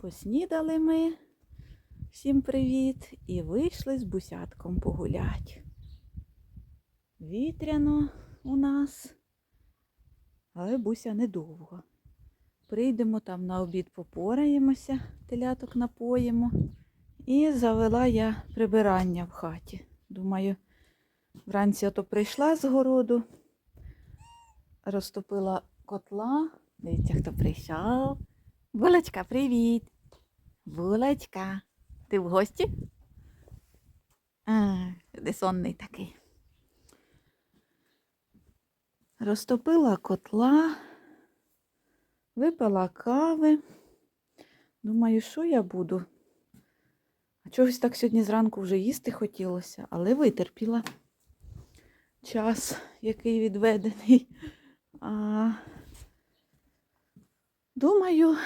Поснідали ми. Всім привіт! І вийшли з бусятком погулять. Вітряно у нас, але буся недовго. Прийдемо там на обід попораємося, теляток напоїмо. І завела я прибирання в хаті. Думаю, вранці ото прийшла з городу, розтопила котла. Дивіться, хто прийшов. Булочка, привіт! Булочка, ти в гості? А, де сонний такий. Розтопила котла, випила кави. Думаю, що я буду? А чогось так сьогодні зранку вже їсти хотілося, але витерпіла час, який відведений. А, думаю,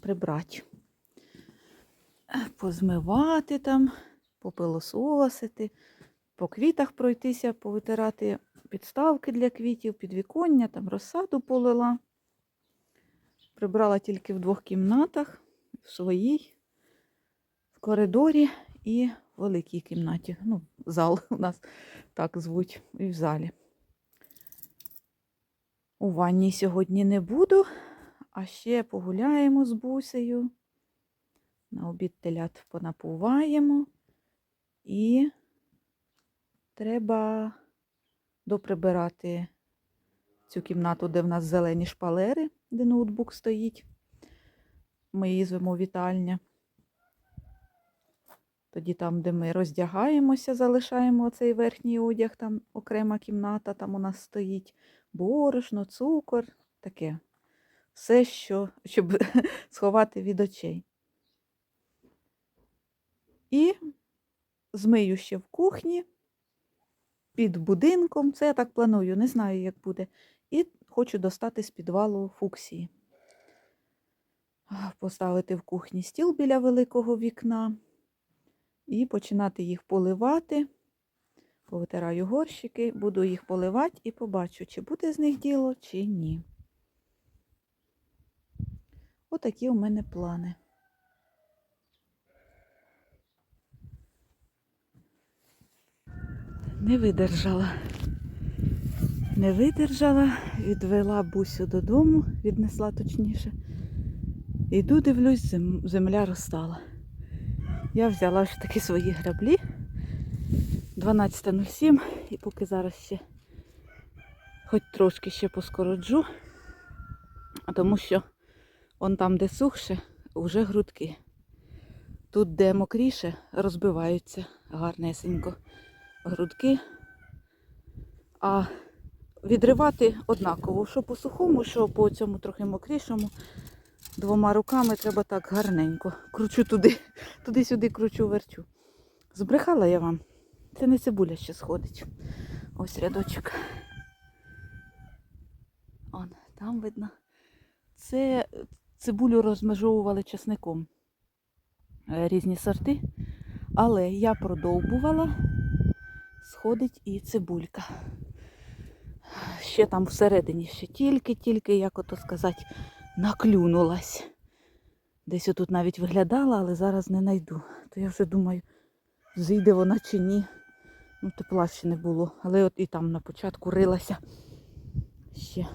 прибрати. Позмивати там, попилососити, по квітах пройтися, повитирати підставки для квітів, підвіконня, там розсаду полила. Прибрала тільки в двох кімнатах, в своїй, в коридорі і в великій кімнаті. Ну, зал у нас так звуть, і в залі. У ванні сьогодні не буду, а ще погуляємо з бусею. На обід телят понапуваємо. І треба доприбирати цю кімнату, де в нас зелені шпалери, де ноутбук стоїть. Ми її звемо вітальня. Тоді там, де ми роздягаємося, залишаємо цей верхній одяг, там окрема кімната, там у нас стоїть борошно, цукор, таке. Все, що, щоб сховати від очей. І змию ще в кухні, під будинком. Це я так планую, не знаю, як буде. І хочу достати з підвалу фуксії. Поставити в кухні стіл біля великого вікна і починати їх поливати. Повитираю горщики, буду їх поливати і побачу, чи буде з них діло, чи ні. Отакі у мене плани. Не видержала. Не видержала, відвела бусю додому, віднесла точніше. Іду, дивлюсь, зем- земля розстала. Я взяла ж таки свої граблі 12.07 і поки зараз ще хоч трошки ще поскороджу, тому що он там, де сухше, вже грудки. Тут, де мокріше, розбиваються гарнесенько грудки. А відривати однаково, що по сухому, що по цьому трохи мокрішому. Двома руками треба так гарненько. Кручу туди, туди-сюди кручу, верчу. Збрехала я вам. Це не цибуля ще сходить. Ось рядочок. Он, там видно. Це цибулю розмежовували часником. Е, Різні сорти. Але я продовбувала, сходить і цибулька. Ще там всередині, ще тільки-тільки, як ото сказати, наклюнулась. Десь отут навіть виглядала, але зараз не знайду. То я вже думаю, зійде вона чи ні. Ну, тепла ще не було. Але от і там на початку рилася. Ще,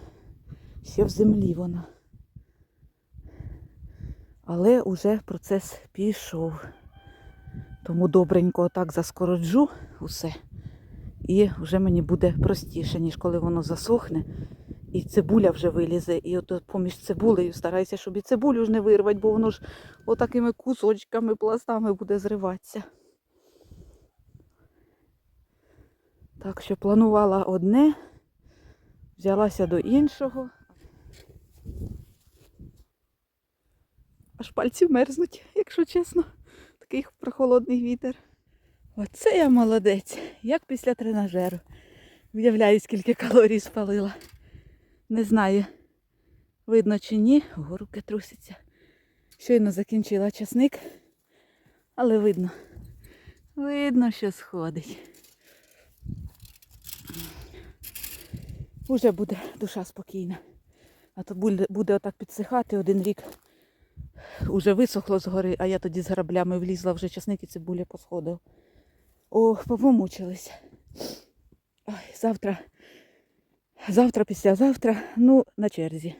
ще в землі вона. Але уже процес пішов. Тому добренько отак заскороджу усе. І вже мені буде простіше, ніж коли воно засохне. І цибуля вже вилізе. І от поміж цибулею стараюся, щоб і цибулю ж не вирвати, бо воно ж отакими кусочками, пластами буде зриватися. Так що планувала одне, взялася до іншого. Аж пальці мерзнуть, якщо чесно. Такий прохолодний вітер. Оце я молодець, як після тренажеру. Уявляю, скільки калорій спалила. Не знаю, видно чи ні, Ого, руки трусяться. Щойно закінчила часник, але видно. Видно, що сходить. Уже буде душа спокійна. А то буде, отак підсихати один рік Уже висохло згори, а я тоді з граблями влізла, вже часник і цибуля посходив. Ох, помучились. Ой, завтра, завтра, післязавтра, ну, на черзі.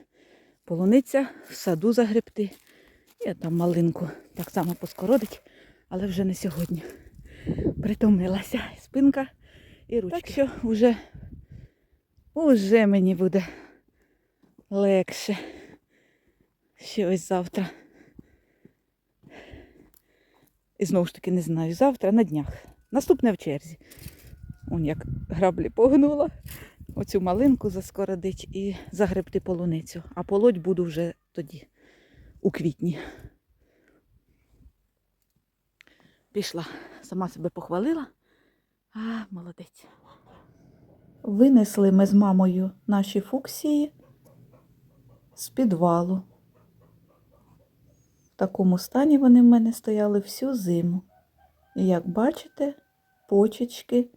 Полуниця в саду загребти. І там малинку так само поскородить, але вже не сьогодні. Притомилася спинка і ручки. Так що вже, вже мені буде легше. Ще ось завтра. І знову ж таки не знаю, завтра на днях. Наступне в черзі. Он як граблі погнула. Оцю малинку заскородить і загребти полуницю. А полоть буду вже тоді, у квітні. Пішла, сама себе похвалила. А, молодець. Винесли ми з мамою наші фуксії з підвалу. Такому стані вони в мене стояли всю зиму. І як бачите, почечки,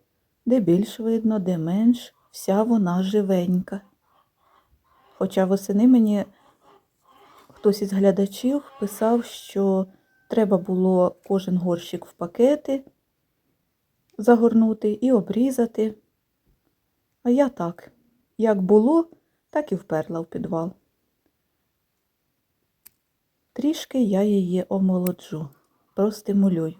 де більш видно, де менш, вся вона живенька. Хоча восени мені хтось із глядачів писав, що треба було кожен горщик в пакети загорнути і обрізати. А я так, як було, так і вперла в підвал. Трішки я її омолоджу, простимулюю.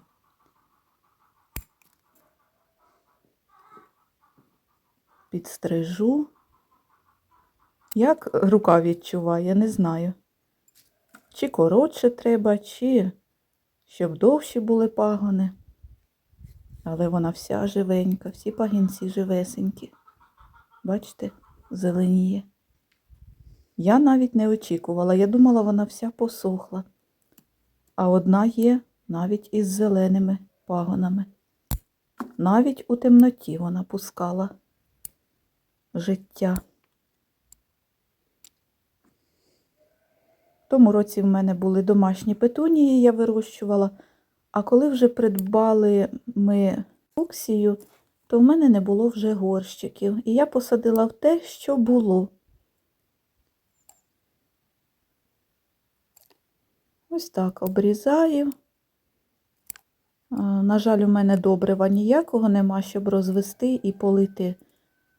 Підстрижу. Як рука відчуває, не знаю. Чи коротше треба, чи щоб довші були пагони. Але вона вся живенька, всі пагінці живесенькі. Бачите, зеленіє. Я навіть не очікувала. Я думала, вона вся посохла. А одна є навіть із зеленими пагонами. Навіть у темноті вона пускала життя. В тому році в мене були домашні петунії, я вирощувала. А коли вже придбали ми фуксію, то в мене не було вже горщиків. І я посадила в те, що було. Ось так обрізаю. На жаль, у мене добрива ніякого нема, щоб розвести і полити,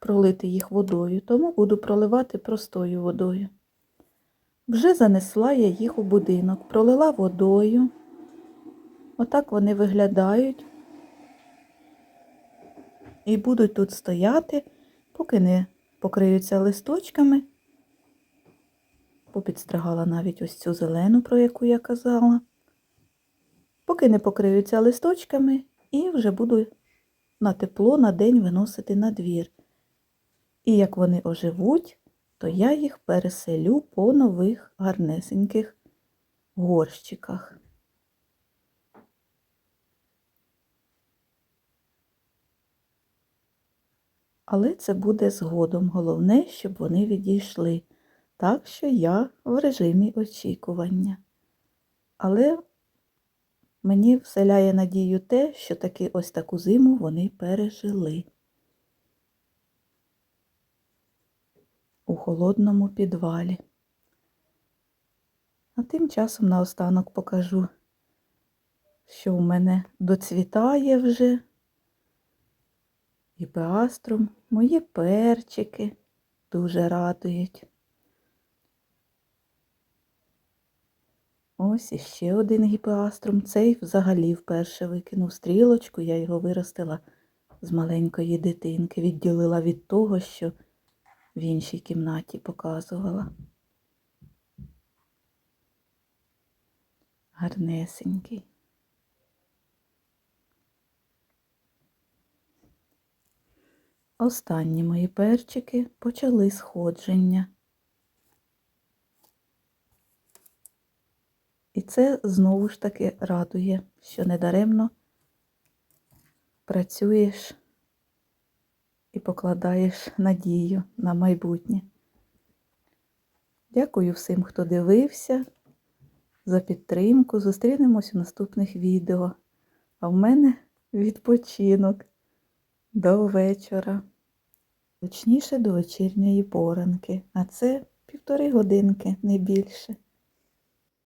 пролити їх водою, тому буду проливати простою водою. Вже занесла я їх у будинок, пролила водою. Отак вони виглядають. І будуть тут стояти, поки не покриються листочками. Попідстригала навіть ось цю зелену, про яку я казала. Поки не покриються листочками, і вже буду на тепло на день виносити на двір. І як вони оживуть, то я їх переселю по нових гарнесеньких горщиках. Але це буде згодом. Головне, щоб вони відійшли. Так що я в режимі очікування. Але мені вселяє надію те, що таки ось таку зиму вони пережили у холодному підвалі. А тим часом наостанок покажу, що в мене доцвітає вже і пеаструм, мої перчики дуже радують. Ось іще один гіпеаструм. Цей взагалі вперше викинув стрілочку, я його виростила з маленької дитинки, відділила від того, що в іншій кімнаті показувала. Гарнесенький. Останні мої перчики почали сходження. І це знову ж таки радує, що недаремно працюєш і покладаєш надію на майбутнє. Дякую всім, хто дивився, за підтримку. Зустрінемось у наступних відео. А в мене відпочинок до вечора. Точніше до вечірньої поранки, а це півтори годинки, не більше.